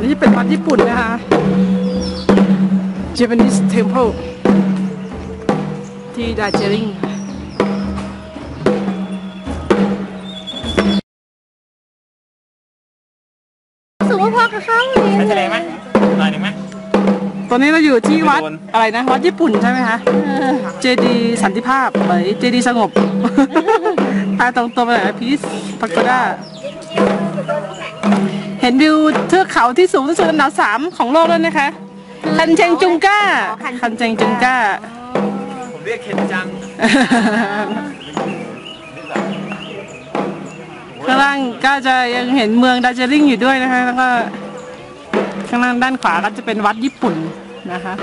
ปุ่นนะคะ Japanese Temple ที่ดาเจริงสูงพอกับเขาเลยไปทะเลไหมหน่อยหนึ่งไหมตอนนี้เราอยู่ที่วัดไม่โดนอะไรนะ วัดญี่ปุ่นใช่ไหมคะเจดีสันติภาพหรือเจดีสงบตาตรงตัวไปไหนพีซพักโกด้าเห็นวิวเทือกเขาที่สูงที่สุดอันดับสามของโลกด้วยนะคะ คันเชงจุงก้า คันเชงจุงก้า ผมเรียกเคนจังข้างล่างก็จะยังเห็นเมืองดาร์เจลิงอยู่ด้วยนะคะ แล้วก็ข้างล่างด้านขวาก็จะเป็นวัดญี่ปุ่นนะคะ